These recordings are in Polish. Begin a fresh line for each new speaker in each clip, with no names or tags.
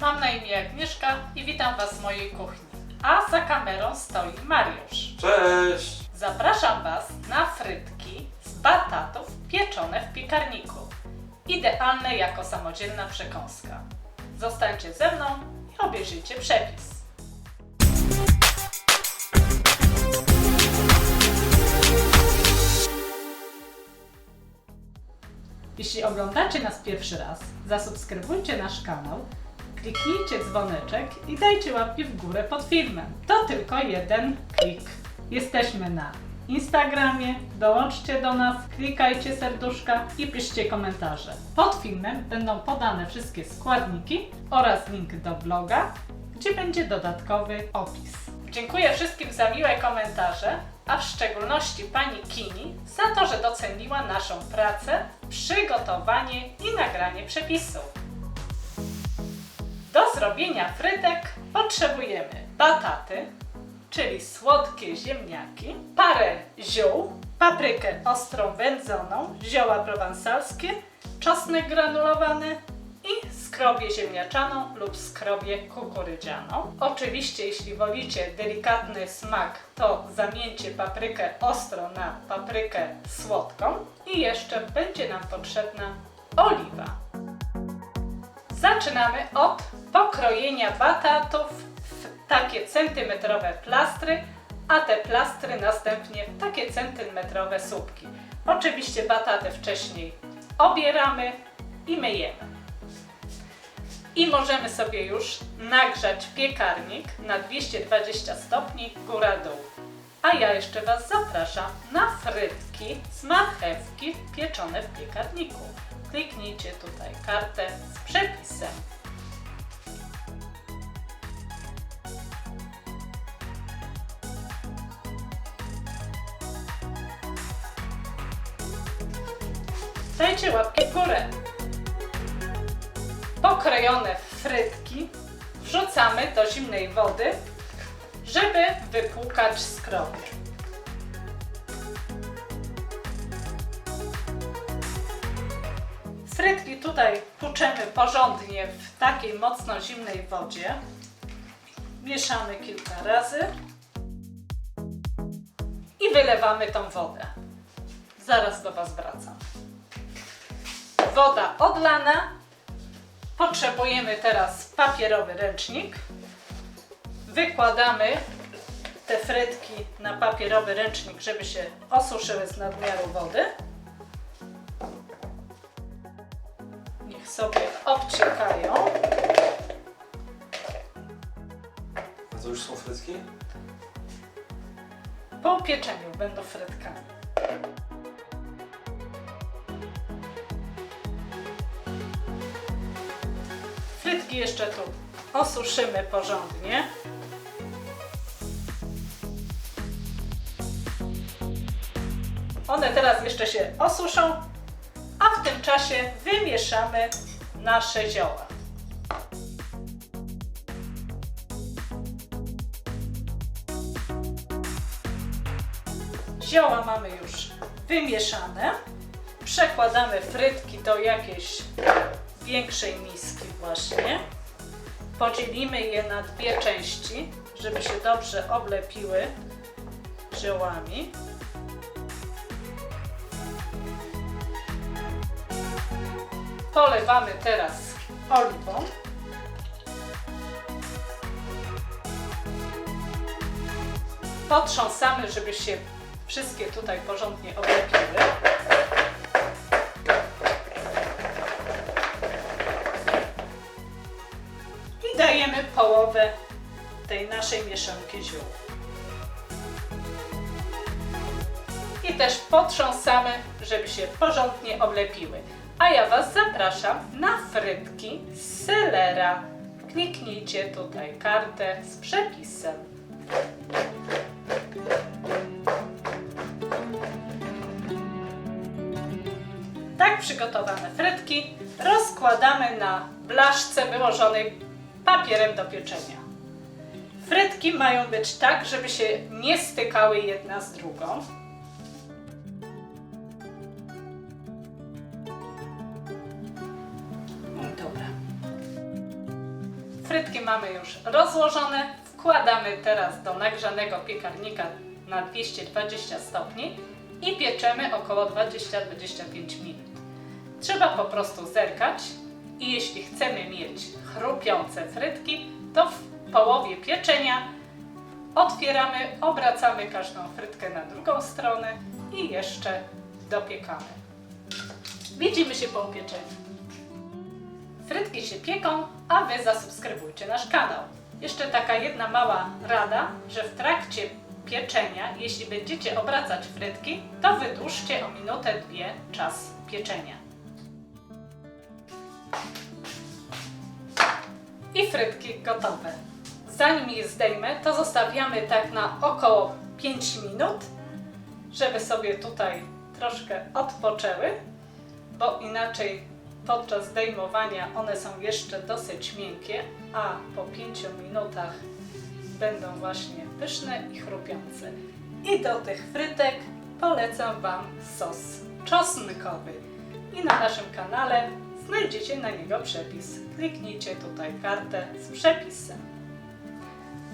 Mam na imię Agnieszka i witam Was w mojej kuchni. A za kamerą stoi Mariusz.
Cześć!
Zapraszam Was na frytki z batatów pieczone w piekarniku. Idealne jako samodzielna przekąska. Zostańcie ze mną i obejrzyjcie przepis. Jeśli oglądacie nas pierwszy raz, zasubskrybujcie nasz kanał, kliknijcie dzwoneczek i dajcie łapki w górę pod filmem. To tylko jeden klik. Jesteśmy na Instagramie, dołączcie do nas, klikajcie serduszka i piszcie komentarze. Pod filmem będą podane wszystkie składniki oraz link do bloga, gdzie będzie dodatkowy opis. Dziękuję wszystkim za miłe komentarze, a w szczególności pani Kini za to, że doceniła naszą pracę, przygotowanie i nagranie przepisów. Do zrobienia frytek potrzebujemy bataty, czyli słodkie ziemniaki, parę ziół, paprykę ostrą wędzoną, zioła prowansalskie, czosnek granulowany i skrobię ziemniaczaną lub skrobię kukurydzianą. Oczywiście, jeśli wolicie delikatny smak, to zamieńcie paprykę ostro na paprykę słodką i jeszcze będzie nam potrzebna oliwa. Zaczynamy od pokrojenia batatów w takie centymetrowe plastry, a te plastry następnie w takie centymetrowe słupki. Oczywiście bataty wcześniej obieramy i myjemy. I możemy sobie już nagrzać piekarnik na 220 stopni góra-dół. A ja jeszcze Was zapraszam na frytki z marchewki pieczone w piekarniku. Kliknijcie tutaj kartę z przepisem. Dajcie łapki w górę. Pokrojone frytki wrzucamy do zimnej wody, żeby wypłukać skroby. Frytki tutaj płuczemy porządnie w takiej mocno zimnej wodzie. Mieszamy kilka razy i wylewamy tą wodę. Zaraz do Was wracam. Woda odlana. Potrzebujemy teraz papierowy ręcznik. Wykładamy te frytki na papierowy ręcznik, żeby się osuszyły z nadmiaru wody. Niech sobie obciekają.
A to już są frytki?
Po upieczeniu będą frytkami. Frytki jeszcze tu osuszymy porządnie. One teraz jeszcze się osuszą, a w tym czasie wymieszamy nasze zioła. Zioła mamy już wymieszane. Przekładamy frytki do jakiejś większej miski właśnie. Podzielimy je na dwie części, żeby się dobrze oblepiły ziołami. Polewamy teraz oliwą. Potrząsamy, żeby się wszystkie tutaj porządnie oblepiły. Połowę tej naszej mieszanki ziół. I też potrząsamy, żeby się porządnie oblepiły. A ja Was zapraszam na frytki z selera. Kliknijcie tutaj kartę z przepisem. Tak przygotowane frytki rozkładamy na blaszce wyłożonej papierem do pieczenia. Frytki mają być tak, żeby się nie stykały jedna z drugą. Dobra. Frytki mamy już rozłożone. Wkładamy teraz do nagrzanego piekarnika na 220 stopni i pieczemy około 20-25 minut. Trzeba po prostu zerkać i jeśli chcemy mieć chrupiące frytki, to w połowie pieczenia otwieramy, obracamy każdą frytkę na drugą stronę i jeszcze dopiekamy. Widzimy się po upieczeniu. Frytki się pieką, a Wy zasubskrybujcie nasz kanał. Jeszcze taka jedna mała rada, że w trakcie pieczenia, jeśli będziecie obracać frytki, to wydłużcie o minutę, dwie czas pieczenia. I frytki gotowe. Zanim je zdejmę, to zostawiamy tak na około 5 minut, żeby sobie tutaj troszkę odpoczęły, bo inaczej podczas zdejmowania one są jeszcze dosyć miękkie, a po 5 minutach będą właśnie pyszne i chrupiące. I do tych frytek polecam Wam sos czosnkowy. I na naszym kanale znajdziecie na niego przepis. Kliknijcie tutaj kartę z przepisem.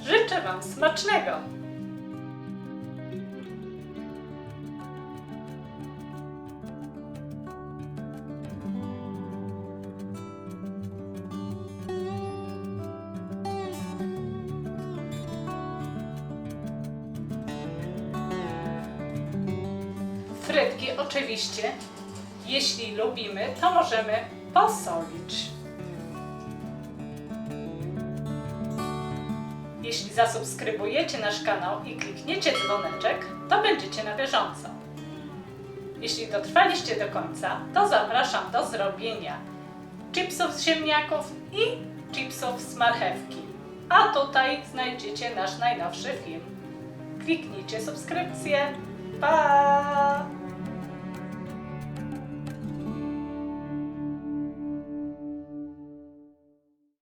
Życzę Wam smacznego! Frytki oczywiście, jeśli lubimy, to możemy Jeśli zasubskrybujecie nasz kanał i klikniecie dzwoneczek, to będziecie na bieżąco. Jeśli dotrwaliście do końca, to zapraszam do zrobienia chipsów z ziemniaków i chipsów z marchewki. A tutaj znajdziecie nasz najnowszy film. Kliknijcie subskrypcję. Pa!